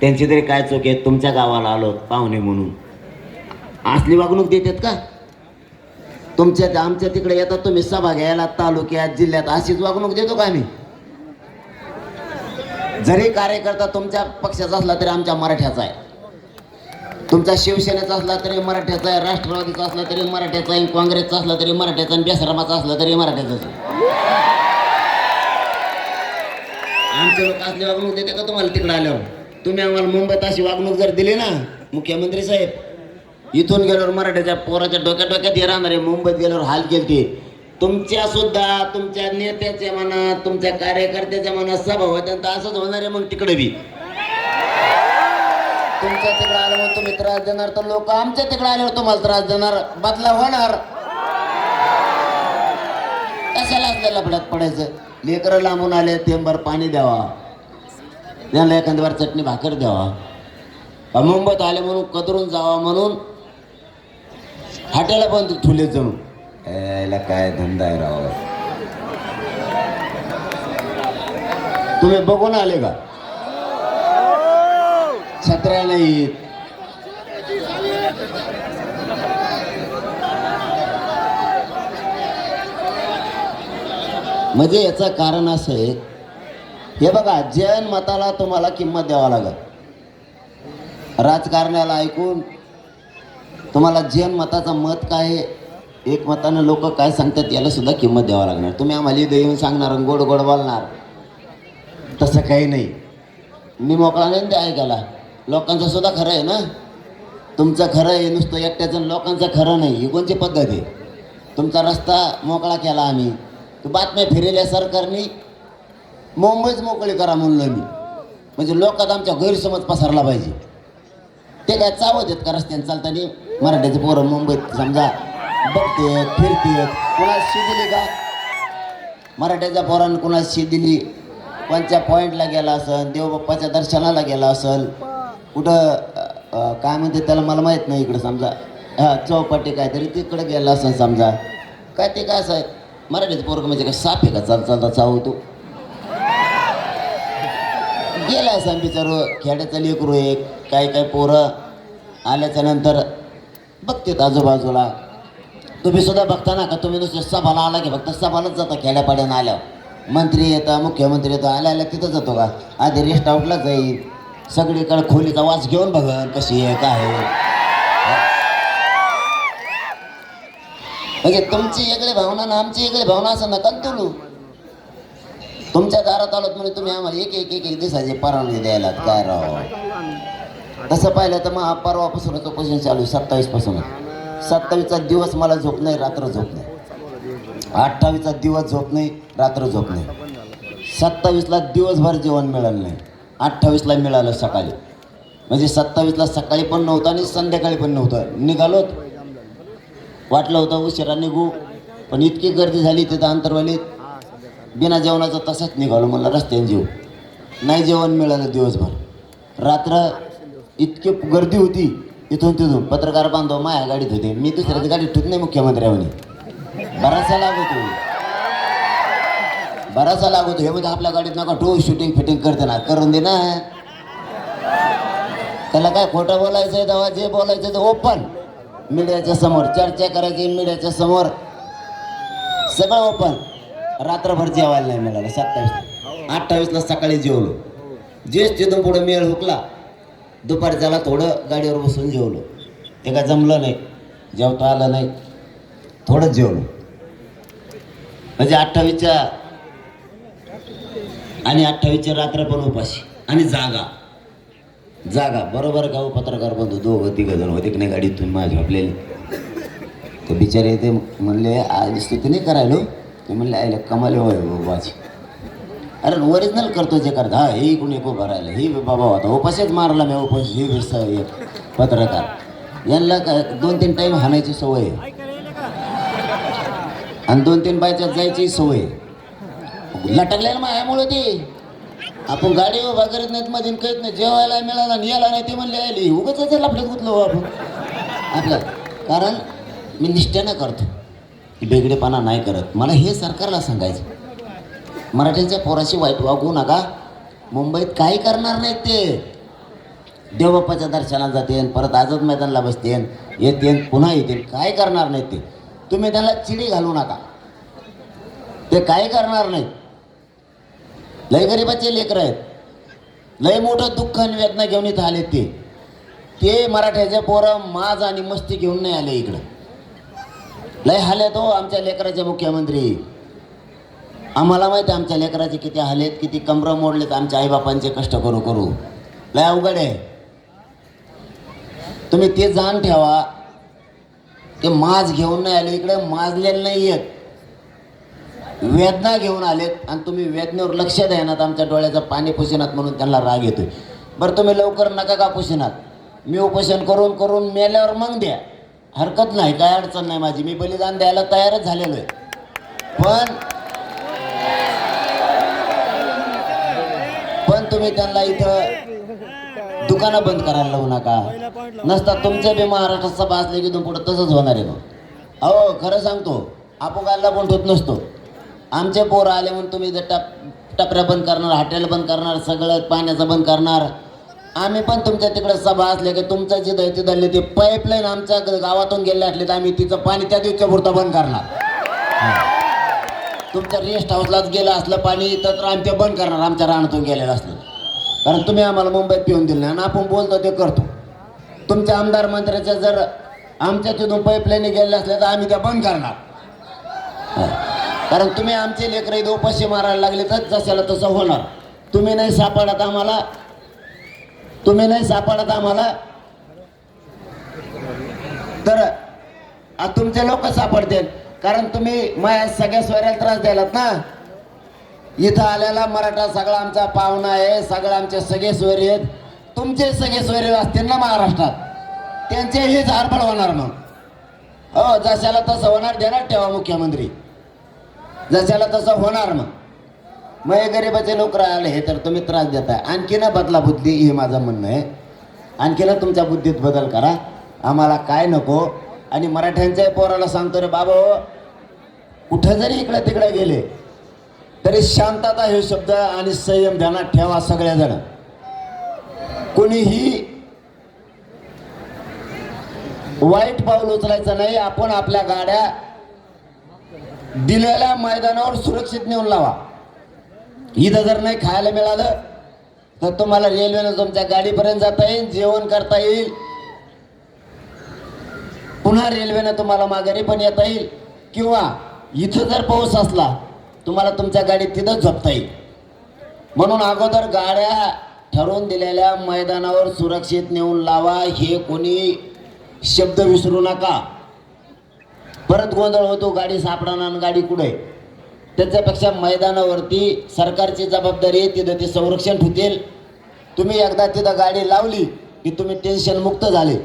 त्यांची तरी काय चूक आहे? तुमच्या गावाला आलो पाहुणे म्हणून. असली वागणूक देतात का? तुमच्या आमच्या तिकडे येतात तुम्ही सभा घ्यायला तालुक्यात जिल्ह्यात अशीच वागणूक देतो का आम्ही? जरी कार्यकर्ता तुमच्या पक्षाचा असला तरी आमच्या मराठ्याचा आहे. तुमचा शिवसेनेचा असला तरी मराठ्याचा आहे राष्ट्रवादीचा असला तरी मराठ्याचा आहे काँग्रेसचा असला तरी मराठ्याचा आणि बेसरामाचा असला तरी मराठ्याचाच आहे. आमचे लोक असली वागणूक देते का तुम्हाला तिकडे आल्यावर. तुम्ही आम्हाला मुंबईत अशी वागणूक जर दिली ना मुख्यमंत्री साहेब इथून गेल्यावर मराठ्याच्या पोराच्या डोक्या डोक्यात येणार राहणार आहे मुंबईत गेल्यावर हाल केलती तुमच्या सुद्धा तुमच्या नेत्याच्या मनात तुमच्या कार्यकर्त्याच्या मनात सभा होतं तर असंच होणार आहे मग तिकडे बी. तुमच्या तिकडे आल्यावर तुम्ही त्रास देणार तर लोक आमच्या तिकडे आल्यावर तुम्हाला त्रास देणार. बदला होणार. कशाला असलेला लफड्यात पडायचं? लेकरं लांबून आले तेंबर पाणी द्यावा. त्यांना एखाद्यावर चटणी भाकर द्यावा. मुंबईत आले म्हणून कदरून जावा म्हणून हाटेला पण थुले जणू. यायला काय धंदा आहे राव? तुम्ही बघून आले का? छत्र्या नाहीत म्हणजे याचं कारण असं आहे हे बघा जैन मताला तुम्हाला किंमत द्यावा लागत राजकारण्याला ऐकून तुम्हाला जैन मताचं मत काय आहे, एक मतानं लोक काय सांगतात याला सुद्धा किंमत द्यावा लागणार. तुम्ही आम्हाला इथे येऊन सांगणार गोड गोड बोलणार. तसं काही नाही. मी मोकळा नाही ते ऐकायला. लोकांचं सुद्धा खरं आहे ना? तुमचं खरं आहे नुसतं एकट्याचं लोकांचं खरं नाही. ही कोणची पद्धत आहे? तुमचा रस्ता मोकळा केला आम्ही. बातम्या फिरेल्या सरकारने मुंबईच मोकळी करा म्हणलो मी. म्हणजे लोकात आमच्या गैरसमज पसरला पाहिजे. ते काय चावत आहेत का रस्त्याने चालताना? मराठ्याचे पोरं मुंबईत समजा बघते फिरते कुणाला शी दिली का? मराठ्याच्या पोरानं कुणाला शी दिली? कोणत्या पॉईंटला गेला असेल देवबाप्पाच्या दर्शनाला गेला असेल कुठं काय म्हणते त्याला मला माहीत नाही इकडं समजा. हा चौपाटी काहीतरी तिकडं गेला असेल समजा. काय ते काय असं मराठीचं पोरग म्हणजे काय साप आहे का? चाल चालता चावतो गेला असं बिचार खेड्याचा लेकरू एक काही काही पोरं. आल्याच्यानंतर बघतेत आजूबाजूला. तुम्ही सुद्धा बघता ना का? तुम्ही नुसतं सभाला आला की फक्त सभालाच जाता खेड्यापाड्यानं आल्यावर. मंत्री येतं मुख्यमंत्री येतो आल्या आल्या तिथं जातो का? आधी रेस्ट आउटला जाईल. सगळीकडे खोलीचा वास घेऊन बघन कशी आहे काय आहे. म्हणजे तुमची एकडे भावना ना आमची वेगळी भावना असं नका ना तुलू. तुमच्या दारात आलोत म्हणजे तुम्ही आम्हाला एक एक एक एक दिवसाची परवानगी द्यायला. काय राव? तसं पाहिलं तर मग हा परवापासूनच उपोषण चालू आहे सत्तावीसपासून सत्तावीसचा दिवस मला झोप नाही रात्र झोप नाही. अठ्ठावीसचा दिवस झोप नाही रात्र झोप नाही. सत्तावीसला दिवसभर जेवण मिळालं नाही. अठ्ठावीसला मिळालं सकाळी. म्हणजे सत्तावीसला सकाळी पण नव्हतं आणि संध्याकाळी पण नव्हतं. निघालोत. वाटलं होतं उशिरा निघू पण इतकी गर्दी झाली तिथं अंतरवालीत बिना जेवणाचं तसंच निघालो मला रस्त्याने जेऊ. नाही जेवण मिळालं दिवसभर. रात्र इतकी गर्दी होती इथून तिथून. पत्रकार बांधव माया गाडीत होते. मी दुसऱ्याच्या गाडीत ठेवत नाही मुख्यमंत्र्यावनी. बराचसा लाभ होतो. बराचसा लागत हे म्हणजे आपल्या गाडीत नका ठो शूटिंग फिटिंग करते ना. करून दे ना. त्याला काय खोटं बोलायचं आहे तेव्हा जे बोलायचं ते ओपन मीडियाच्या समोर चर्चा करायची मीडियाच्या समोर सगळं ओपन रात्रभर जेवायला नाही मिळालं सत्तावीस. अठ्ठावीसला सकाळी जेवलो. जेस तिथून पुढं मेळ हुकला. दुपारी त्याला थोडं गाडीवर बसून जेवलो. ते काय जमलं नाही जेवता आलं नाही थोडंच जेवलो. म्हणजे अठ्ठावीसच्या आणि अठ्ठावीसच्या रात्र पण उपाशी आणि जागा. जागा बरोबर का हो पत्रकार बंधू? दोघं तिघं जण होते की नाही गाडीतून माझ्या झोपलेले? तर बिचारे ते म्हणले आज स्तुती नाही करायलो हो. ते म्हणले आयला कमाले होय बाबाची अरे ओरिजिनल करतो जे करता. हा हे इकडून एक भरायला राहिलं. हे बाबा होता. उपाशीच मारला मी उपास हे विस- पत्रकार. यांना काय दोन तीन टाईम हाणायची सवय आहे. आणि दोन तीन बायच्यात जायची सवय लटकलेलं मायामुळे ते. आपण गाडी उभा करत नाहीत मधीन कळत नाही जेवायला मिळाला आणि यायला नाही ते म्हणले आली उगाच लफड्यात गुतलो हो आपण. आपलं कारण मी निष्ठेनं करतो. बेगडेपणा नाही करत. मला हे सरकारला सांगायचं. मराठ्यांच्या पोराशी वाईट वागू नका. मुंबईत काही करणार नाहीत ते. देवबाप्पाच्या दर्शनाला जाते परत आझाद मैदानला बसते येते पुन्हा येतील काय करणार नाहीत ते. तुम्ही त्यांना चिडी घालू नका. ते काय करणार नाहीत. लय गरिबाचे लेकरं आहेत. लय मोठं दुःख आणि वेदना घेऊन इथं आले ते. ते मराठ्याचे पोरं माज आणि मस्ती घेऊन नाही आले इकडं. लय हाले हो आमच्या लेकराचे मुख्यमंत्री. आम्हाला माहिती आहे आमच्या लेकराचे किती हालेत किती कमरं मोडलेत आमच्या आईबापांचे कष्ट करू करू. लय अवघड आहे. तुम्ही ते जाण ठेवा. ते माज घेऊन नाही आले इकडे माजलेले नाही आहेत वेदना घेऊन आलेत आणि तुम्ही वेदनेवर लक्ष द्यानात आमच्या डोळ्याचं पाणी पुसिनात म्हणून त्यांना राग येतोय. बरं तुम्ही लवकर नका का पुसिनात मी उपोषण करून करून मेल्यावर मग द्या. हरकत नाही काय अडचण नाही माझी. मी बलिदान द्यायला तयारच झालेलो आहे. पण पण तुम्ही त्यांना इथं दुकानं बंद करायला लावू नका. नसता तुमचं बी महाराष्ट्रात सभा असले की पुढे तसंच होणार आहे अहो खरं सांगतो आपोगायला पण ठेवत नसतो. आमचे पोरं आले म्हणून तुम्ही जर टप टपऱ्या बंद करणार हॉटेल बंद करणार सगळं पाण्याचं बंद करणार. आम्ही पण तुमच्या तिकडे सभा असले की तुमचं जे दैती धरली ती पाईपलाईन आमच्या गावातून गेले असले तर आम्ही तिचं पाणी त्या दिवशी पुरतं बंद करणार. तुमच्या रेस्ट हाऊसलाच गेलं असलं पाणी तर तर आम्ही ते बंद करणार आमच्या रानातून गेलेलं असलं. कारण तुम्ही आम्हाला मुंबईत पिऊन दिलं आणि आपण बोलतो ते करतो. तुमच्या आमदार मंत्र्याच्या जर आमच्या तिथून पाईपलाईन गेले असले तर आम्ही त्या बंद करणार. कारण तुम्ही आमचे लेकरं इथं उपाशी मारायला लागले तर जशाला तसं होणार. तुम्ही नाही सापडत आम्हाला. तुम्ही नाही सापडत आम्हाला. तर तुमचे लोक सापडतील. कारण तुम्ही माझ्या सगळ्या स्वऱ्याला त्रास द्यायलात ना. इथं आलेला मराठा सगळा आमचा पाहुणा आहे सगळं आमचे सगळे सोयरे आहेत. तुमचे सगळे सोयरे असतील ना महाराष्ट्रात. त्यांचे हे आरपड होणार मग. हो जशाला तसं होणार देणार ठेवा मुख्यमंत्री. जशाला तसं होणार मग. मग हे गरिबाचे लोक राहिले हे तर तुम्ही त्रास देताय. आणखी ना बदला बुद्धी हे माझं म्हणणं आहे. आणखी ना तुमच्या बुद्धीत बदल करा. आम्हाला काय नको? आणि मराठ्यांच्याही पोराला सांगतो रे बाबा कुठं जरी इकडे तिकडे गेले तरी शांतता हे शब्द आणि संयम ध्यानात ठेवा सगळेजण कोणीही वाईट पाऊल उचलायचं नाही. आपण आपल्या गाड्या दिलेल्या मैदानावर सुरक्षित नेऊन लावा. इथं जर नाही खायला मिळालं तर तुम्हाला रेल्वेनं तुमच्या गाडीपर्यंत जाता येईल जेवण करता येईल. पुन्हा रेल्वेनं तुम्हाला माघारी पण येता येईल. किंवा इथं जर पाऊस असला तुम्हाला तुमच्या गाडीत तिथं झोपता येईल. म्हणून अगोदर गाड्या ठरवून दिलेल्या मैदानावर सुरक्षित नेऊन लावा. हे कोणी शब्द विसरू नका. परत गोंधळ होतो गाडी सापडाना आणि गाडी कुठे? त्याच्यापेक्षा मैदानावरती सरकारची जबाबदारी आहे तिथं ते संरक्षण ठेवतील. तुम्ही एकदा तिथं गाडी लावली की तुम्ही टेन्शन मुक्त झाले.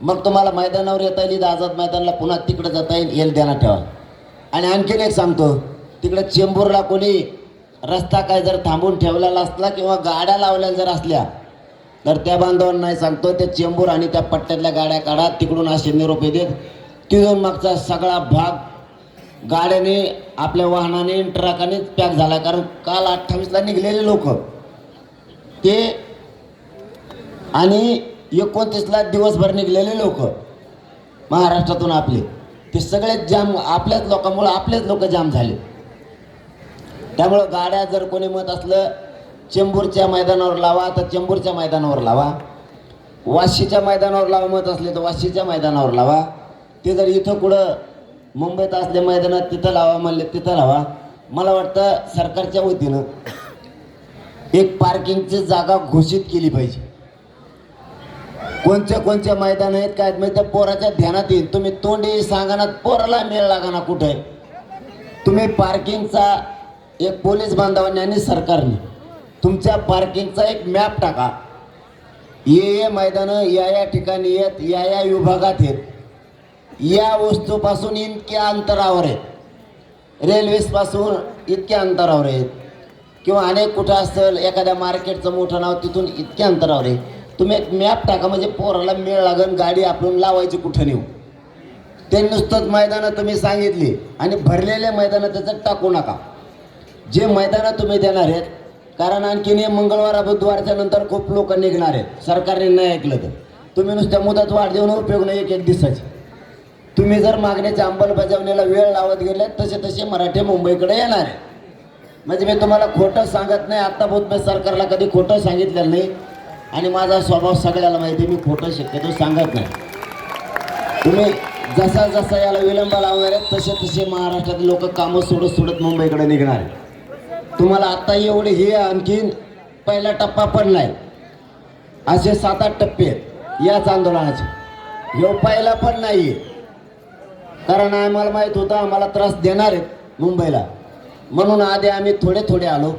मग तुम्हाला मैदानावर येता येईल आझाद मैदानला पुन्हा तिकडे जाता येईल येईल ध्यानात ठेवा. आणि आणखीन एक सांगतो तिकडे चेंबूरला कोणी रस्ता काय जर थांबून ठेवलेला असला किंवा गाड्या लावल्या जर असल्या तर त्या बांधवांना सांगतो त्या चेंबूर आणि त्या पट्ट्यातल्या गाड्या काढा तिकडून असे निरोप देत तिथून मागचा सगळा भाग गाड्याने आपल्या वाहनाने ट्रकाने पॅक झाला. कारण काल अठ्ठावीसला निघलेले लोक. ते आणि एकोणतीसला दिवसभर निघलेले लोक. महाराष्ट्रातून आपले. ते सगळे जाम आपल्याच लोकांमुळं आपलेच लोक जाम झाले. त्यामुळं गाड्या जर कोणी मत असलं चेंबूरच्या मैदानावर लावा तर चेंबूरच्या मैदानावर लावा. वाशीच्या मैदानावर लावा मत असले तर वाशीच्या मैदानावर लावा. ते जर इथं कुठं मुंबईत असल्या मैदानात तिथं लावा म्हणले तिथं लावा. मला वाटतं सरकारच्या वतीनं एक पार्किंगची जागा घोषित केली पाहिजे. कोणत्या कोणत्या मैदान आहेत काय म्हणजे त्या पोराच्या ध्यानात येईल तुम्ही तोंडी सांगाना पोराला मेळ लागाना कुठे तुम्ही पार्किंगचा एक पोलीस बांधवांनी आणि सरकारने तुमच्या पार्किंगचा एक मॅप टाका. ये ये मैदानं या या ठिकाणी आहेत या या विभागात आहेत. या वस्तूपासून इतक्या अंतरावर आहेत. रेल्वेपासून इतक्या अंतरावर आहेत. किंवा अनेक कुठं असेल एखाद्या मार्केटचं मोठं नाव तिथून इतक्या अंतरावर आहे. तुम्ही एक मॅप टाका म्हणजे पोराला मेळ लागन गाडी आपण लावायची कुठं नेऊ. ते नुसतंच मैदानं तुम्ही सांगितली आणि भरलेले मैदानं त्याचं टाकू नका. जे मैदानं तुम्ही देणार आहेत कारण आणखीन हे मंगळवार बुधवारच्या नंतर खूप लोक निघणार आहेत. सरकारने नाही ऐकलं तर. तुम्ही नुसत्या मुदत वाढ देऊन उपयोग नाही एक एक दिवसाची. तुम्ही जर मागण्याच्या अंमलबजावणीला वेळ लावत गेले तसे तसे मराठी मुंबईकडे येणार आहे. म्हणजे मी तुम्हाला खोटं सांगत नाही आत्ता बोध मी सरकारला कधी खोटं सांगितलेलं नाही. आणि माझा स्वभाव सगळ्याला माहिती आहे, मी खोटं शक्यतो सांगत नाही. तुम्ही जसा जसा याला विलंब लावणार आहेत तसे तसे महाराष्ट्रातील लोक कामं सोडत सोडत मुंबईकडे निघणार आहेत. तुम्हाला आत्ता एवढे हे आणखीन पहिला टप्पा पडलाय. असे सात आठ टप्पे आहेत याच आंदोलनाचे. ह्यो पहिला पण नाही आहे कारण आम्हाला माहीत होतं आम्हाला त्रास देणार आहेत मुंबईला. म्हणून आधी आम्ही थोडे थोडे आलो.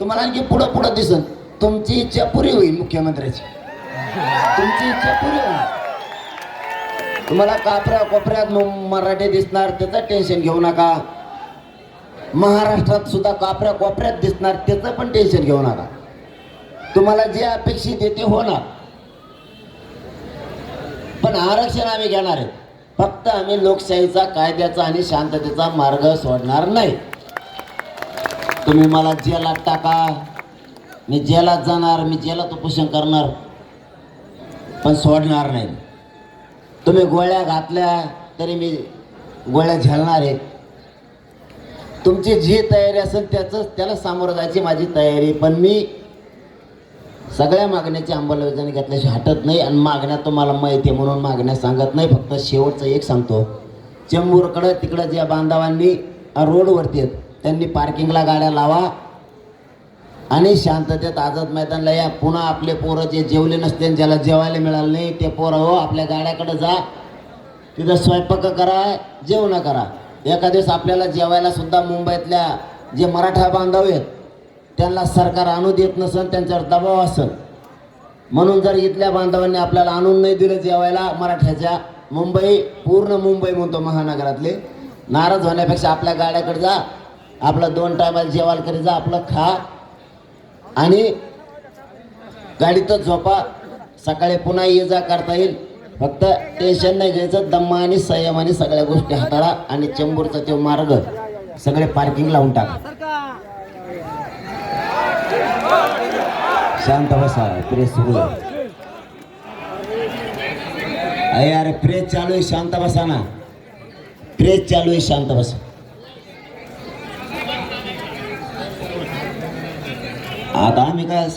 तुम्हाला आणखी पुढं पुढं दिसन. तुमची इच्छा पुरी होईल मुख्यमंत्र्याची. तुमची इच्छा पुरी होईल तुम्हाला कापऱ्या कोपऱ्यात मराठी दिसणार त्याचं टेन्शन घेऊ नका. महाराष्ट्रात सुद्धा कापऱ्या कोपऱ्यात दिसणार त्याचं पण टेन्शन घेऊ नका. तुम्हाला जे अपेक्षित आहे ते होणार. पण आरक्षण आम्ही घेणार आहे फक्त आम्ही लोकशाहीचा कायद्याचा आणि शांततेचा मार्ग सोडणार नाही. तुम्ही मला जेलात टाका. मी जेलात जाणार मी जेलात उपोषण करणार पण सोडणार नाही. तुम्ही गोळ्या घातल्या तरी मी गोळ्या झेलणार आहे. तुमची जी तयारी असेल त्याचं त्याला सामोरं जायची माझी तयारी पण मी सगळ्या मागण्याची अंमलबजावणी घेतल्याशिवाय हटत नाही आणि मागण्या तुम्हाला माहिती आहे म्हणून मागण्या सांगत नाही. फक्त शेवटचं एक सांगतो. चेंबूरकडं तिकडं ज्या बांधवांनी रोडवरती आहेत त्यांनी पार्किंगला गाड्या लावा आणि शांततेत आझाद मैदानला या. पुन्हा आपले पोरं जे जेवले नसते आणि ज्याला जेवायला मिळालं नाही ते पोरं हो आपल्या गाड्याकडे जा. तिथं स्वयंपाक करा जेवणं करा. एका दिवस आपल्याला जेवायला सुद्धा मुंबईतल्या जे मराठा बांधव आहेत त्यांना सरकार आणू देत नसन त्यांच्यावर दबाव असेल म्हणून जर इथल्या बांधवांनी आपल्याला आणून नाही दिलं जेवायला मराठ्याच्या मुंबई पूर्ण मुंबई म्हणतो महानगरातले नाराज होण्यापेक्षा आपल्या गाड्याकडे जा आपलं दोन टायमाला जेवायला करी जा आपलं खा. आणि गाडीतच झोपा. सकाळी पुन्हा ये जा करता येईल. फक्त टेन्शन नाही घ्यायचं दम्मा आणि संयम आणि सगळ्या गोष्टी हाताळा आणि चेंबूरचा तो मार्ग सगळे पार्किंग लावून टाका. शांत बसा प्रेस सुरू आहे. अरे प्रेस चालू आहे शांत बसा ना प्रेस चालू आहे शांत बसा आता आम्ही काय